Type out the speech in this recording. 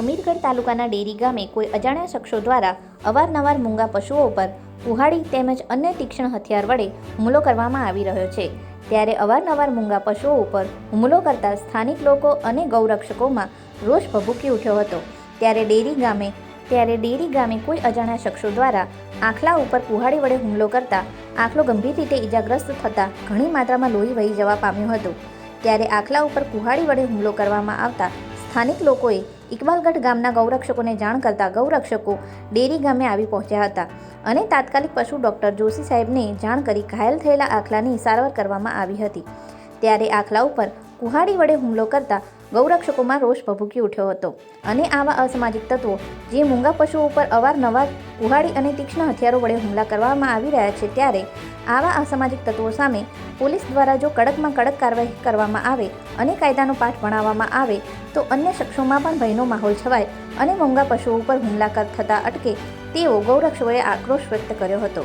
હમીરગઢ તાલુકાના ડેરી ગામે કોઈ અજાણ્યા શખ્સો દ્વારા અવારનવાર મૂંગા પશુઓ ઉપર કુહાડી તેમજ અન્ય તીક્ષ્ણ હથિયાર વડે હુમલો કરવામાં આવી રહ્યો છે. ત્યારે અવારનવાર મૂંગા પશુઓ ઉપર હુમલો કરતા સ્થાનિક લોકો અને ગૌરક્ષકોમાં રોષ ભભૂકી ઉઠ્યો હતો. ત્યારે ડેરી ગામે, ત્યારે ડેરી ગામે કોઈ અજાણ્યા શખ્સો દ્વારા આખલા ઉપર કુહાડી વડે હુમલો કરતા આખલો ગંભીર રીતે ઈજાગ્રસ્ત થતાં ઘણી માત્રામાં લોહી વહી જવા પામ્યું હતું. ત્યારે આખલા ઉપર કુહાડી વડે હુમલો કરવામાં આવતા સ્થાનિક લોકોએ ઇકબાલગઢ ગામના ગૌરક્ષકોને જાણ કરતા ગૌરક્ષકો ડેરી ગામે આવી પહોંચ્યા હતા અને તાત્કાલિક પશુ ડૉક્ટર જોશી સાહેબને જાણ કરી ઘાયલ થયેલા આખલાની સારવાર કરવામાં આવી હતી. ત્યારે આખલા ઉપર કુહાડી વડે હુમલો કરતા ગૌરક્ષકોમાં રોષ ભભૂકી ઉઠ્યો હતો અને આવા અસામાજિક તત્વો જે મૂંગા પશુઓ ઉપર અવારનવાર કુહાડી અને તીક્ષ્ણ હથિયારો વડે હુમલા કરવામાં આવી રહ્યા છે ત્યારે આવા અસામાજિક તત્વો સામે પોલીસ દ્વારા જો કડકમાં કડક કાર્યવાહી કરવામાં આવે અને કાયદાનો પાઠ ભણાવવામાં આવે, તો અન્ય શખ્સોમાં પણ ભયનો માહોલ છવાય અને મોંઘા પશુઓ ઉપર હુમલા થતા અટકે તેવો ગૌરક્ષોએ આક્રોશ વ્યક્ત કર્યો હતો.